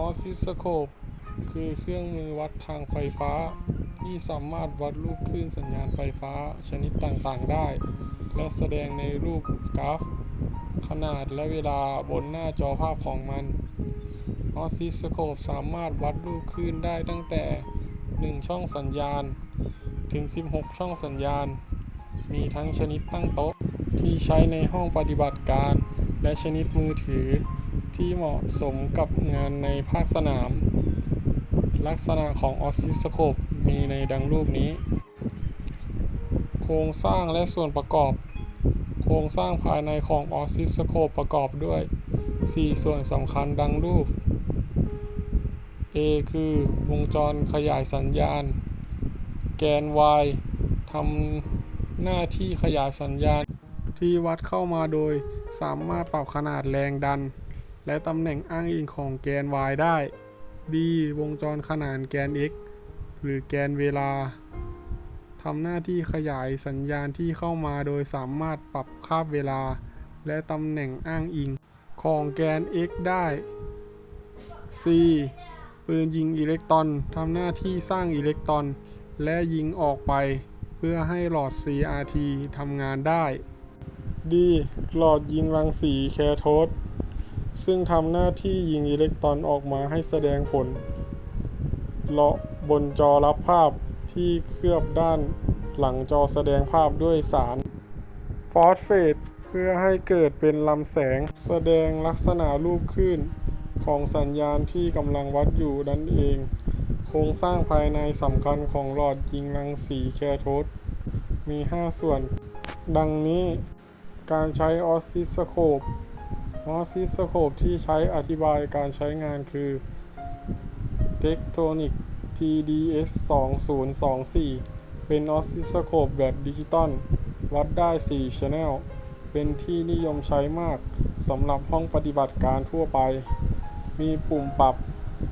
ออซิสโคปคือเครื่องมือวัดทางไฟฟ้า ที่สามารถวัดรูปคลื่นสัญญาณไฟฟ้าชนิดต่างๆได้ และแสดงในรูปกราฟ ขนาดและเวลาบนหน้าจอภาพของมันออซิสโคปสามารถวัดรูปคลื่นได้ตั้งแต่ 1 ช่องสัญญาณ ถึง 16 ช่องสัญญาณ มีทั้งชนิดตั้งโต๊ะที่ใช้ในห้องปฏิบัติการ และชนิดมือถือ ที่เหมาะสมกับงานในภาคสนาม ลักษณะของออสซิสโคปมีในดังรูปนี้ โครงสร้างและส่วนประกอบ โครงสร้างภายในของออสซิสโคปประกอบด้วย 4 ส่วนสำคัญดังรูป A คือวงจรขยายสัญญาณ แกน Y ทำหน้าที่ขยายสัญญาณที่วัดเข้ามาโดยสามารถปรับขนาดแรงดัน และตำแหน่งอ้างอิงของแกน y ได้ b วงจรขนานแกน x หรือแกนเวลาทำหน้าที่ขยายสัญญาณที่เข้ามาโดยสามารถปรับคาบเวลา และตำแหน่งอ้างอิงของแกน x ได้ c ปืนยิงอิเล็กตรอนทำหน้าที่สร้างอิเล็กตรอน และยิงออกไป เพื่อให้หลอด CRT ทำงานได้ D หลอดยิงรังสีแคโทด ซึ่งทำหน้าที่ยิงอิเล็กตรอนออกมาให้แสดงผลเลาะบนจอรับภาพที่เคลือบด้านหลังจอแสดงภาพด้วยสารฟอสเฟตเพื่อให้เกิดเป็นลำแสงแสดงลักษณะรูปคลื่นของสัญญาณที่กำลังวัดอยู่นั่นเอง โครงสร้างภายในสำคัญของหลอดยิงรังสีแคโทดมี 5 ส่วน ดังนี้การใช้ออสซิสโคป ออสซิสโคปที่ใช้อธิบายการใช้งานคือ Tektonic TDS 2024 เป็นออสซิสโคปแบบดิจิตอลวัดได้ 4 Channel เป็นที่นิยมใช้มากสำหรับห้องปฏิบัติการทั่วไป มีปุ่มปรับ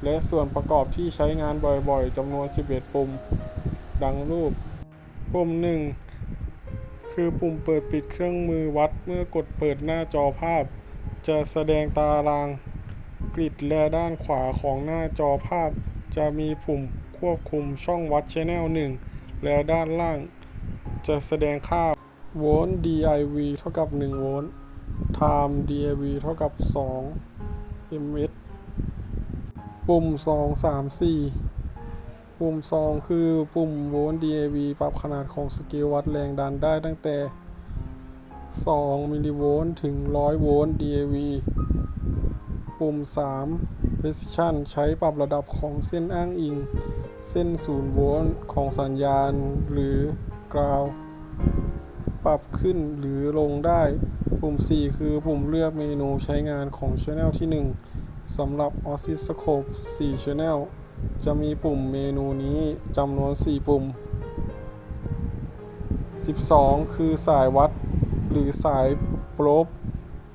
และส่วนประกอบที่ใช้งานบ่อยๆจำนวน 11 ปุ่ม ดังรูป ปุ่ม 1 คือปุ่มเปิดปิดเครื่องมือวัดเมื่อกดเปิดหน้าจอภาพ จะแสดงตารางกริดและด้านขวาของหน้าจอภาพ จะมีปุ่มควบคุมช่องวัด Channel 1 และด้านล่าง จะแสดงค่าโวลต์ DIV เท่ากับ 1 โวลต์ Time DIV เท่ากับ 2 ms ปุ่ม 2 3 4 ปุ่ม 2 คือปุ่มโวลต์ DAV ปรับขนาดของสเกลวัดแรงดันได้ตั้งแต่ 2 มิลลิโวลต์ถึง 100 โวลต์ DAV ปุ่ม 3 Precision ใช้ปรับระดับของเส้นอ้างอิง เส้น 0 โวลต์ของสัญญาณหรือ ground ปรับขึ้นหรือลงได้ ปุ่ม 4 คือปุ่มเลือกเมนูใช้งานของ Channel ที่ 1สำหรับ Oscilloscope 4 Channel จะมีปุ่มเมนูนี้จำนวน 4 ปุ่ม 12 คือสายวัด หรือสายโปรบ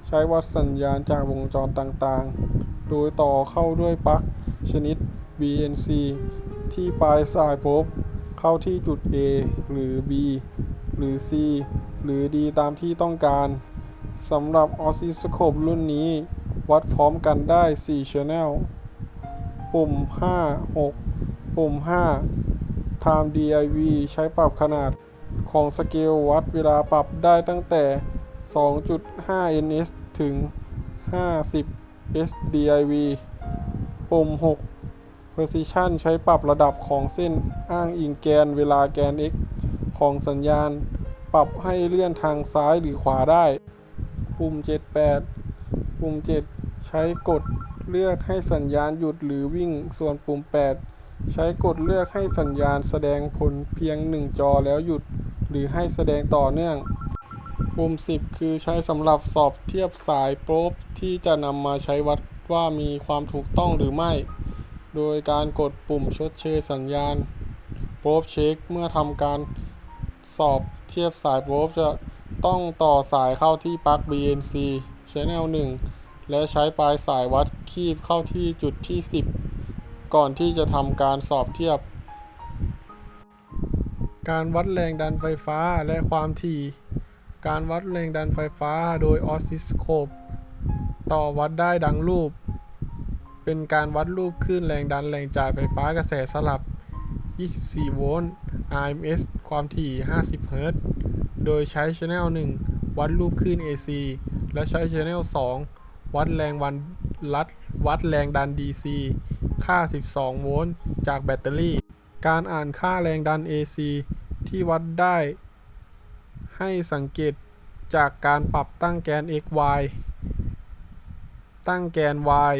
ใช้วัดสัญญาณจากวงจรต่างๆ โดยต่อเข้าด้วยปลั๊กชนิด BNC ที่ปลายสายโปรบ เข้าที่จุด A หรือ B หรือ C หรือ D ตามที่ต้องการสำหรับออสซิสโคปรุ่นนี้ วัดพร้อมกันได้ 4 Channel ปุ่ม 5 6 ปุ่ม 5 Time DIV ใช้ปรับขนาด ของสเกลวัดเวลาปรับได้ตั้งแต่ 2.5 ns ถึง 50 SDIV ปุ่ม 6 Precision ใช้ปรับระดับของเส้นอ้างอิงแกนเวลาแกน x ของสัญญาณ ปรับให้เลื่อนทางซ้ายหรือขวาได้ ปุ่ม 78 ปุ่ม 7 ใช้กดเลือกให้สัญญาณหยุดหรือวิ่ง ส่วนปุ่ม 8 ใช้กดเลือกให้สัญญาณแสดงผลเพียง 1 จอแล้วหยุด หรือให้แสดงต่อเนื่อง ปุ่ม 10 คือใช้สำหรับสอบเทียบสายโปรบที่จะนำมาใช้วัดว่ามีความถูกต้องหรือไม่ โดยการกดปุ่มชดเชยสัญญาณโปรบเช็คเมื่อทำการสอบเทียบสายโปรบจะต้องต่อสายเข้าที่ปลั๊ก BNC Channel 1 และใช้ปลายสายวัดคีบเข้าที่จุดที่ 10 ก่อนที่จะทำการสอบเทียบ การวัดแรงดันไฟฟ้าและความถี่ การวัดแรงดันไฟฟ้าโดยออสซิสโคป ต่อวัดได้ดังรูป เป็นการวัดรูปคลื่นแรงดันแรงจ่ายไฟฟ้ากระแสสลับ 24 โวลต์ RMS ความถี่ 50 เฮิรตซ์ โดยใช้ Channel 1 วัดรูปคลื่น AC และใช้ Channel 2 วัดแรงวันลัดวัดแรงดัน DC ค่า 12 โวลต์ จากแบตเตอรี่ การอ่านค่าแรงดัน AC ที่วัดได้ ให้สังเกตจากการปรับตั้งแกน x y ตั้งแกน y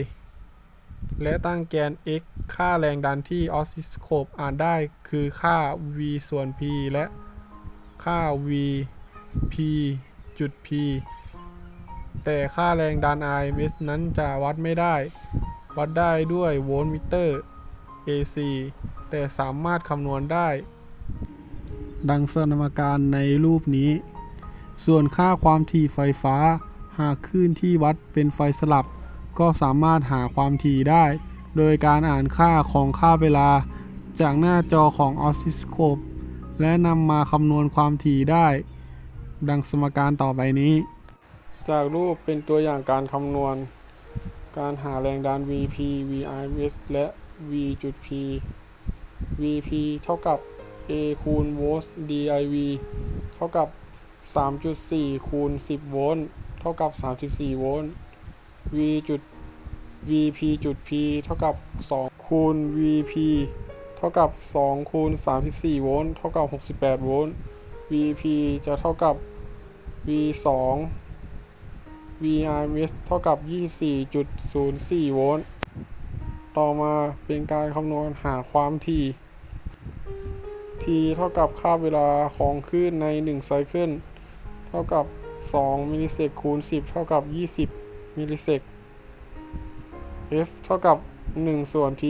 และตั้งแกน x ค่าแรงดันที่ออสซิสโคปอ่านได้คือค่า v ส่วน p และค่า v p จุด p แต่ค่าแรงดัน RMS นั้นจะวัดไม่ได้ วัดได้ด้วยโวลต์มิเตอร์ AC แต่สามารถคำนวณได้ ดังสมการในรูปนี้ ส่วนค่าความถี่ไฟฟ้า หากคลื่นที่วัดเป็นไฟสลับ ก็สามารถหาความถี่ได้ โดยการอ่านค่าของค่าเวลา จากหน้าจอของออสซิสโคปและนำมาคำนวณความถี่ได้ ดังสมการต่อไปนี้ จากรูปเป็นตัวอย่างการคำนวณ การหาแรงดัน VP VRMS และ v จุด p VP เท่ากับ A คูณโวลต์ DIV เท่ากับ 3.4 คูณ 10 โวลต์ เท่ากับ 34 โวลต์ V จุด VP จุด P เท่ากับ 2 คูณ VP เท่ากับ 2 คูณ 34 โวลต์ เท่ากับ 68 โวลต์ VP จะเท่ากับ V 2 VRMS เท่ากับ 24.04 โวลต์ ต่อมาเป็นการคำนวณหาความถี่ t เท่ากับค่าเวลาของคลื่นใน1ไซเคิลเท่ากับ 2 มิลลิเซกคูณ 10 เท่ากับ 20 มิลลิเซก f เท่ากับ 1 ส่วน t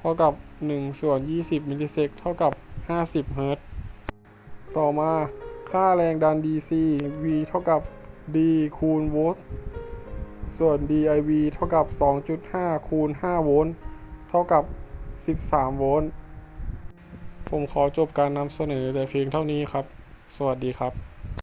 เท่ากับ 1 ส่วน 20 มิลลิเซกเท่ากับ 50 เฮิรตซ์ต่อมาค่าแรงดัน DC V เท่ากับ D คูณโวลต์ ส่วน DIV เท่ากับ 2.5 คูณ 5 โวลต์ เท่ากับ 13 โวลต์ ผมขอจบการนำเสนอแต่เพียงเท่านี้ครับ สวัสดีครับ